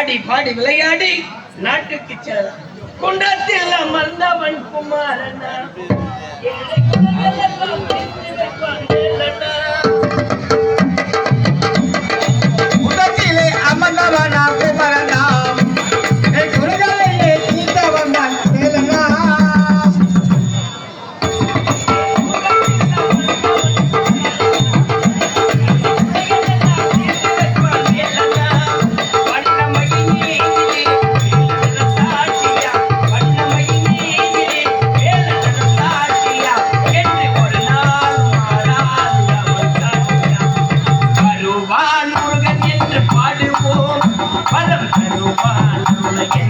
ஆடி பாடி விளையாடி நாட்டுக்கு செல்லலாம் குண்டத்தில் அமர்ந்தவன் குமாரனா. வடிவழகை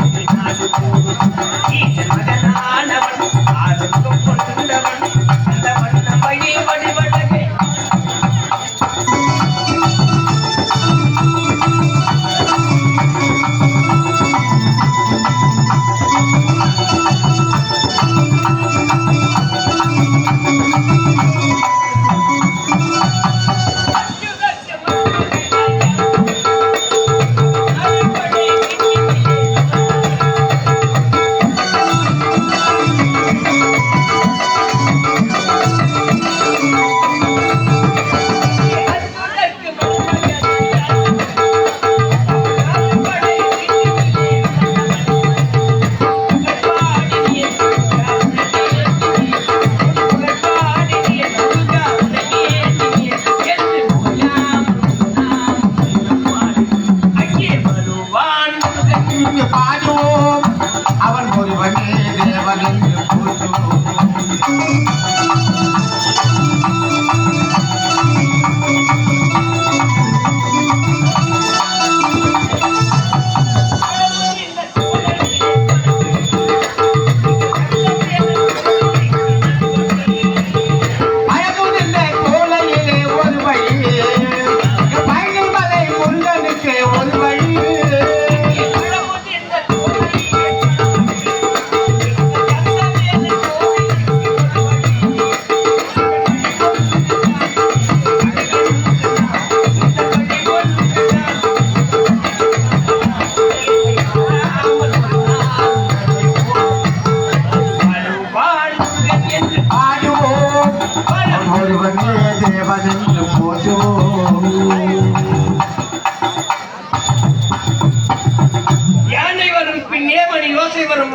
அவன் ஒருவனே தேவன் என்று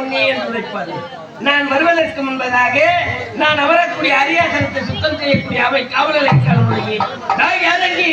யோசை என்று நான் வருவதற்கு முன்பதாக நான் அமரக்கூடிய அரியாசனத்தை சுத்தம் செய்யக்கூடிய அவை காவலரை காணொலியே நான் யாரங்கி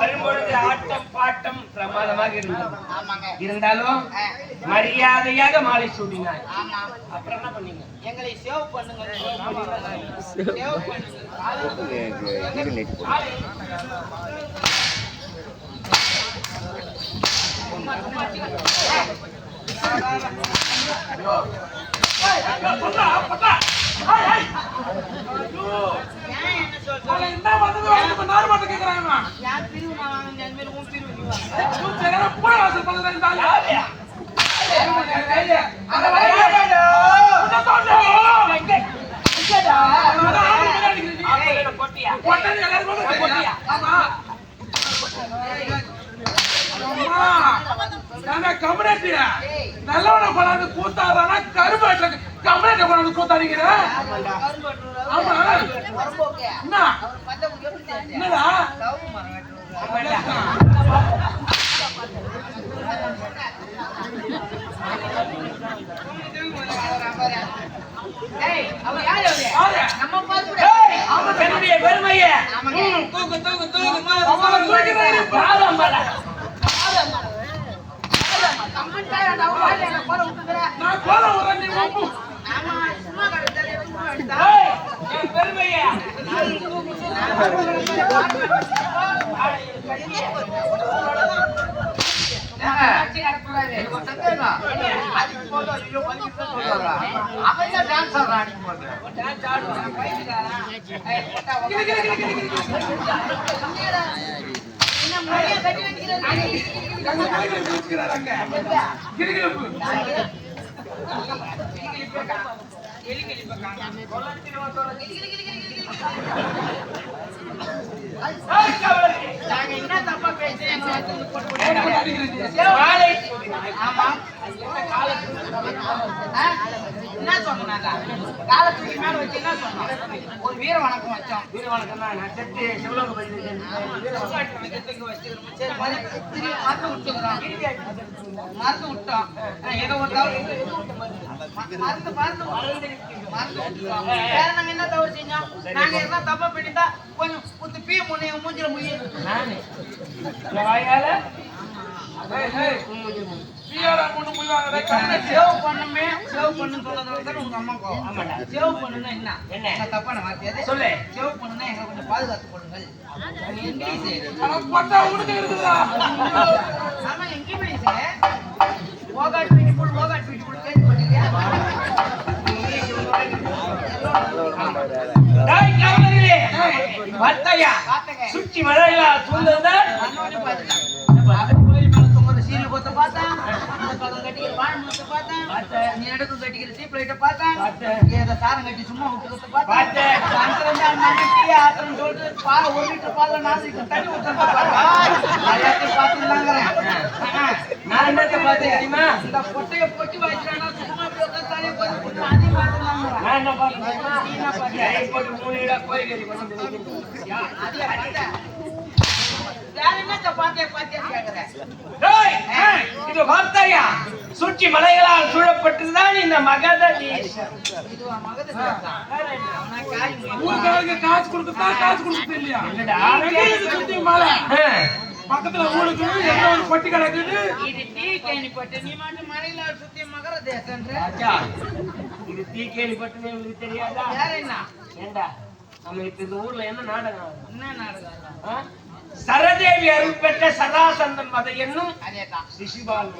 வரும்பொழுது ஆட்டம் பாட்டம் பிரமாதமாக இருந்தது. இருந்தாலும் மரியாதையாக மாலை சூடினாய். அப்புறம் என்ன பண்ணீங்க? எங்களை சேவ் பண்ணுங்க. சேவ் பண்ணுங்க. யார் பிரிவு நான் வாங்கினேன், அது மாதிரி உன் பிரிவு நீ வாங்க. நல்லவனை கொண்டாந்து கூத்தாடுறானா கருப்பாட்ட கம்ப்ளைண்ட் கொண்டாந்து கூத்தாடிக்கிற கரும்பு ஆமா. வரம்போக்கு. தன்னுடைய பெருமையை. தூக்கு தூக்கு தூக்கு பாதம் பல பெருமையா. ஐயோ? அவன் தான் ஆடுறான் போது. டான்ஸ் ஆடுவான். ஏய், என்ன நாங்க என்ன தப்பா பேசுறேன் ஆமா. என்ன சொன்னாங்க காலத்துக்கு மேல வச்சு என்ன சொன்னோம் ஒரு வீர வணக்கம் வச்சோம் வீர வணக்கம் தான் நான் செத்து சிவலோக மறந்து விட்டுக்கிறோம். மறந்து விட்டோம். ஏதோ ஒரு தவறு. மறந்து மறந்து மறந்து விட்டுட்டோம். வேற நாங்க என்ன தவறு செஞ்சோம்? நாங்க எதனா தப்பா பண்ணிட்டா கொஞ்சம் குத்து பீ முன்ன எங்க மூஞ்சில இந்த வாயால ஏய். பிஆர் அம்மனு போய் வாங்குறேன். கண்ணாடி. சேவ் பண்ணுமே, சேவ் பண்ணுன்னு சொன்னதால தானே உங்க அம்மா கோவம். சேவ் பண்ணுனா என்ன? என்ன? தப்பான வார்த்தை? சொல்லு சேவ் பண்ணுனா எங்களை கொஞ்சம். அது இங்கிலீஷு. ஆனா பட்டா உனக்கு இருக்குதா? ஆமா, இங்கிலீஷு. ஓகாட் பியூட்டிஃபுல், ஓகாட் பியூட்டிஃபுல் கேள்விப்பட்டிருக்கியா? டேய், காவலர்களே பார்த்தேங்க. சுற்றி மலைகளா சூழ்ந்ததுதான் அண்ணோனே பார்த்துட்டேன். அது கோயில் மேல தொங்குற சீரியல் கொத்த பார்த்தேன். இந்த பக்கம் கட்டிக்கிற வாழை மரத்தை பார்த்தேன். பார்த்தேன். நீ நடுக்கு கட்டிக்கிற சீப் லைட்டை பார்த்தேன். ஏதோ சாரம் கட்டி சும்மா விட்டுக்கிறத பார்த்தேன். ஆள் நாங்க டீ ஆத்துறோம்னு சொல்லிட்டு பால் ஒரு லிட்டர் பால்ல நாலு லிட்டர் தண்ணி ஊத்துறத பார்த்தேன். எல்லாத்தையும் பார்த்துருந்தாங்கிறேன். நான் என்னத்தை பார்த்தேன் தெரியுமா இந்த பொட்டைய பொட்டி வாங்கிக்கிறானா சும்மா இப்படி உட்கார்ந்து தலையை கோதி போட்டு அதையும் பார்த்துருந்தாங்கிறேன். நான் என்ன பார்த்தேன் போட்டு மூணு. அதே பார்த்தேன். வேற என்னத்த கேட்கிறேன். இது பார்த்தாயா சுற்றி மலைகளால் சூழப்பட்டதுதான் இந்த மகத தேசம் தேசம்? ஊருக்காரங்க காசு கொடுக்கறதா, காசு கொடுக்கறது இல்லையா? சுத்தி மலை? பக்கத்துல ஊருக்கு எங்க ஒரு பொட்டி கிடக்குது இது டீ கேணிப்பட்டு நீ மட்டும் மலையில சுத்தி மகர தேசம்ன்ற ராஜா, இது தீ கேள்விப்பட்டது உங்களுக்கு தெரியாதா வேற என்ன ஏண்டா நம்ம இப்ப இந்த ஊர்ல என்ன நாடகம்? என்ன நாடகம்? சரதேவி அருள் பெற்ற சதாசந்தன் மத என்னும் அதேதான். சிசுபால்